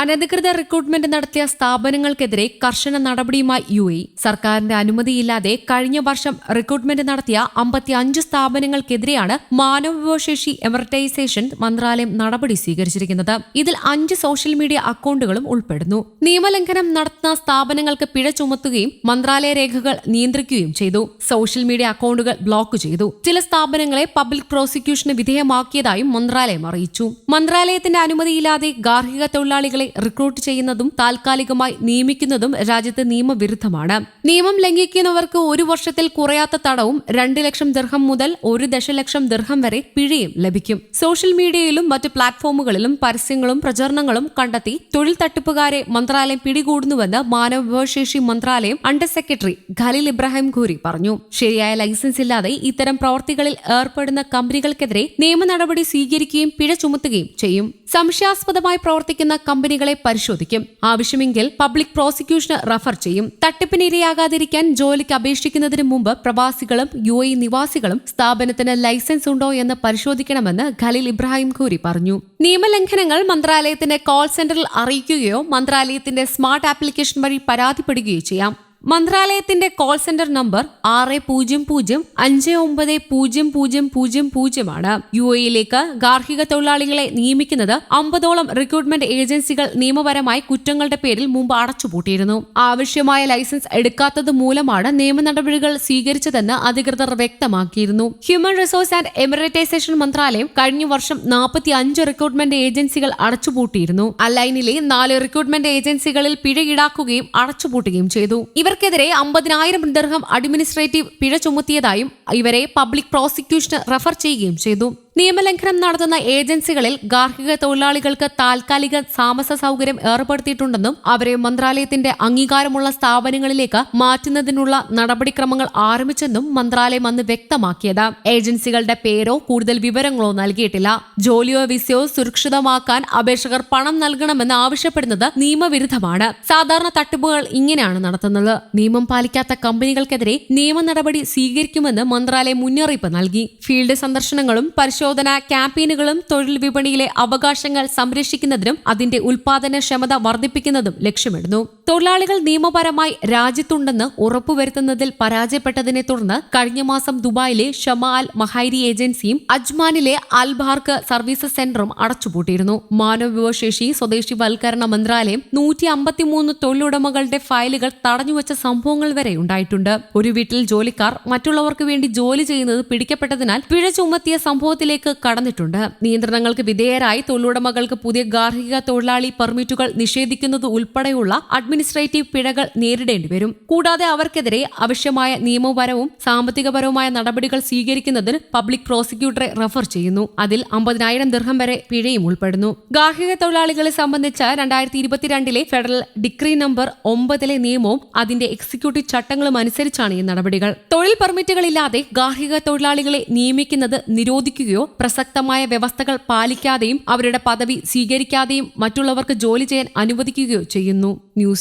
അനധികൃത റിക്രൂട്ട്മെന്റ് നടത്തിയ സ്ഥാപനങ്ങൾക്കെതിരെ കർശന നടപടിയുമായി യു എ സർക്കാരിന്റെ അനുമതിയില്ലാതെ കഴിഞ്ഞ വർഷം റിക്രൂട്ട്മെന്റ് നടത്തിയ അമ്പത്തി അഞ്ച് സ്ഥാപനങ്ങൾക്കെതിരെയാണ് മാനവവിഭവശേഷി എമർട്ടൈസേഷൻ മന്ത്രാലയം നടപടി സ്വീകരിച്ചിരിക്കുന്നത്. ഇതിൽ അഞ്ച് സോഷ്യൽ മീഡിയ അക്കൗണ്ടുകളും ഉൾപ്പെടുന്നു. നിയമലംഘനം നടത്തുന്ന സ്ഥാപനങ്ങൾക്ക് പിഴ ചുമത്തുകയും മന്ത്രാലയ രേഖകൾ നിയന്ത്രിക്കുകയും ചെയ്തു. സോഷ്യൽ മീഡിയ അക്കൗണ്ടുകൾ ബ്ലോക്ക് ചെയ്തു. ചില സ്ഥാപനങ്ങളെ പബ്ലിക് പ്രോസിക്യൂഷന് വിധേയമാക്കിയതായും മന്ത്രാലയം അറിയിച്ചു. മന്ത്രാലയത്തിന്റെ അനുമതിയില്ലാതെ ഗാർഹിക തൊഴിലാളികളെ റിക്രൂട്ട് ചെയ്യുന്നതും താൽക്കാലികമായി നിയമിക്കുന്നതും രാജ്യത്ത് നിയമവിരുദ്ധമാണ്. നിയമം ലംഘിക്കുന്നവർക്ക് ഒരു വർഷത്തിൽ കുറയാത്ത തടവും രണ്ട് ലക്ഷം ദർഹം മുതൽ ഒരു ദശലക്ഷം ദർഹം വരെ പിഴയും ലഭിക്കും. സോഷ്യൽ മീഡിയയിലും മറ്റ് പ്ലാറ്റ്ഫോമുകളിലും പരസ്യങ്ങളും പ്രചരണങ്ങളും കണ്ടെത്തി തൊഴിൽ തട്ടിപ്പുകാരെ മന്ത്രാലയം പിടികൂടുന്നുവെന്ന് മാനവവിഭവശേഷി മന്ത്രാലയം under secretary Khalil Ibrahim Khoury പറഞ്ഞു. ശരിയായ ലൈസൻസ് ഇല്ലാതെ ഇത്തരം പ്രവർത്തികളിൽ ഏർപ്പെടുന്ന കമ്പനികൾക്കെതിരെ നിയമ നടപടി സ്വീകരിക്കുകയും പിഴ ചുമത്തുകയും ചെയ്യും. സംശയാസ്പദമായി പ്രവർത്തിക്കുന്ന കമ്പനികളെ പരിശോധിക്കും. ആവശ്യമെങ്കിൽ പബ്ലിക് പ്രോസിക്യൂഷന് റഫർ ചെയ്യും. തട്ടിപ്പിന് ഇരയാകാതിരിക്കാൻ ജോലിക്ക് അപേക്ഷിക്കുന്നതിന് മുമ്പ് പ്രവാസികളും യു എ നിവാസികളും സ്ഥാപനത്തിന് ലൈസൻസ് ഉണ്ടോ എന്ന് പരിശോധിക്കണമെന്ന് ഖലീൽ ഇബ്രാഹിം ഖൂരി പറഞ്ഞു. നിയമലംഘനങ്ങൾ മന്ത്രാലയത്തിന്റെ കോൾ സെന്ററിൽ അറിയിക്കുകയോ മന്ത്രാലയത്തിന്റെ സ്മാർട്ട് ആപ്ലിക്കേഷൻ വഴി പരാതിപ്പെടുകയോ ചെയ്യാം. മന്ത്രാലയത്തിന്റെ കോൾ സെന്റർ നമ്പർ ആറ് പൂജ്യം പൂജ്യം അഞ്ച് ഒമ്പത് പൂജ്യം പൂജ്യം പൂജ്യം പൂജ്യമാണ് യു എയിലേക്ക് ഗാർഹിക തൊഴിലാളികളെ നിയമിക്കുന്നത് അമ്പതോളം റിക്രൂട്ട്മെന്റ് ഏജൻസികൾ നിയമപരമായി കുറ്റങ്ങളുടെ പേരിൽ മുമ്പ് അടച്ചുപൂട്ടിയിരുന്നു. ആവശ്യമായ ലൈസൻസ് എടുക്കാത്തത് മൂലമാണ് നിയമ നടപടികൾ സ്വീകരിച്ചതെന്ന് അധികൃതർ വ്യക്തമാക്കിയിരുന്നു. ഹ്യൂമൻ റിസോഴ്സ് ആൻഡ് എമിറേറ്റൈസേഷൻ മന്ത്രാലയം കഴിഞ്ഞ വർഷം നാൽപ്പത്തി അഞ്ച് റിക്രൂട്ട്മെന്റ് ഏജൻസികൾ അടച്ചുപൂട്ടിയിരുന്നു അലൈനിലെ നാല് റിക്രൂട്ട്മെന്റ് ഏജൻസികളിൽ പിഴ ഈടാക്കുകയും അടച്ചുപൂട്ടുകയും ചെയ്തു. ഇവർക്കെതിരെ അമ്പതിനായിരം ദർഹം അഡ്മിനിസ്ട്രേറ്റീവ് പിഴ ചുമത്തിയതായും ഇവരെ പബ്ലിക് പ്രോസിക്യൂഷന് റഫർ ചെയ്യുകയും ചെയ്തു. നിയമലംഘനം നടത്തുന്ന ഏജൻസികളിൽ ഗാർഹിക തൊഴിലാളികൾക്ക് താൽക്കാലിക താമസ സൗകര്യം ഏർപ്പെടുത്തിയിട്ടുണ്ടെന്നും അവരെ മന്ത്രാലയത്തിന്റെ അംഗീകാരമുള്ള സ്ഥാപനങ്ങളിലേക്ക് മാറ്റുന്നതിനുള്ള നടപടിക്രമങ്ങൾ ആരംഭിച്ചെന്നും മന്ത്രാലയം അന്ന് വ്യക്തമാക്കിയത്. ഏജൻസികളുടെ പേരോ കൂടുതൽ വിവരങ്ങളോ നൽകിയിട്ടില്ല. ജോലിയോ വിസയോ സുരക്ഷിതമാക്കാൻ അപേക്ഷകർ പണം നൽകണമെന്ന് ആവശ്യപ്പെടുന്നത് നിയമവിരുദ്ധമാണ്. സാധാരണ തട്ടിപ്പുകൾ ഇങ്ങനെയാണ് നടത്തുന്നത്. നിയമം പാലിക്കാത്ത കമ്പനികൾക്കെതിരെ നിയമ നടപടി സ്വീകരിക്കുമെന്ന് മന്ത്രാലയം മുന്നറിയിപ്പ് നൽകി. ഫീൽഡ് സന്ദർശനങ്ങളും പരിശോധന ക്യാമ്പയിനുകളും തൊഴിൽ വിപണിയിലെ അവകാശങ്ങൾ സംരക്ഷിക്കുന്നതിനും അതിന്റെ ഉൽപാദനക്ഷമത വർദ്ധിപ്പിക്കുന്നതും ലക്ഷ്യമിടുന്നു. തൊഴിലാളികൾ നിയമപരമായി രാജ്യത്തുണ്ടെന്ന് ഉറപ്പുവരുത്തുന്നതിൽ പരാജയപ്പെട്ടതിനെ തുടർന്ന് കഴിഞ്ഞ മാസം ദുബായിലെ ഷമ അൽ മഹൈരി ഏജൻസിയും അജ്മാനിലെ അൽബാർക്ക് സർവീസസ് സെന്ററും അടച്ചുപൂട്ടിയിരുന്നു. മാനവവിഭവശേഷി സ്വദേശിവൽക്കരണ മന്ത്രാലയം നൂറ്റി അമ്പത്തിമൂന്ന് തൊഴിലുടമകളുടെ ഫയലുകൾ തടഞ്ഞുവച്ച സംഭവങ്ങൾ വരെ ഉണ്ടായിട്ടുണ്ട്. ഒരു വീട്ടിൽ ജോലിക്കാർ മറ്റുള്ളവർക്ക് വേണ്ടി ജോലി ചെയ്യുന്നത് പിടിക്കപ്പെട്ടതിനാൽ പിഴ ചുമത്തിയ സംഭവത്തിലേക്ക് കടന്നിട്ടുണ്ട്. നിയന്ത്രണങ്ങൾക്ക് വിധേയരായി തൊഴിലുടമകൾക്ക് പുതിയ ഗാർഹിക തൊഴിലാളി പെർമിറ്റുകൾ നിഷേധിക്കുന്നത് ഉൾപ്പെടെയുള്ള അഡ്മിനിസ്ട്രേറ്റീവ് പിഴകൾ നേരിടേണ്ടി വരും. കൂടാതെ അവർക്കെതിരെ ആവശ്യമായ നിയമപരവും സാമ്പത്തികപരവുമായ നടപടികൾ സ്വീകരിക്കുന്നതിന് പബ്ലിക് പ്രോസിക്യൂട്ടറെ റഫർ ചെയ്യുന്നു. അതിൽ അമ്പതിനായിരം ദീർഘം വരെ പിഴയും ഉൾപ്പെടുന്നു. ഗാർഹിക തൊഴിലാളികളെ സംബന്ധിച്ച രണ്ടായിരത്തി ഇരുപത്തിരണ്ടിലെ ഫെഡറൽ ഡിക്രി നമ്പർ ഒമ്പതിലെ നിയമവും അതിന്റെ എക്സിക്യൂട്ടീവ് ചട്ടങ്ങളും അനുസരിച്ചാണ് ഈ നടപടികൾ. തൊഴിൽ പെർമിറ്റുകളില്ലാതെ ഗാർഹിക തൊഴിലാളികളെ നിയമിക്കുന്നത് നിരോധിക്കുകയോ പ്രസക്തമായ വ്യവസ്ഥകൾ പാലിക്കാതെയും അവരുടെ പദവി സ്വീകരിക്കാതെയും മറ്റുള്ളവർക്ക് ജോലി ചെയ്യാൻ അനുവദിക്കുകയോ ചെയ്യുന്നു.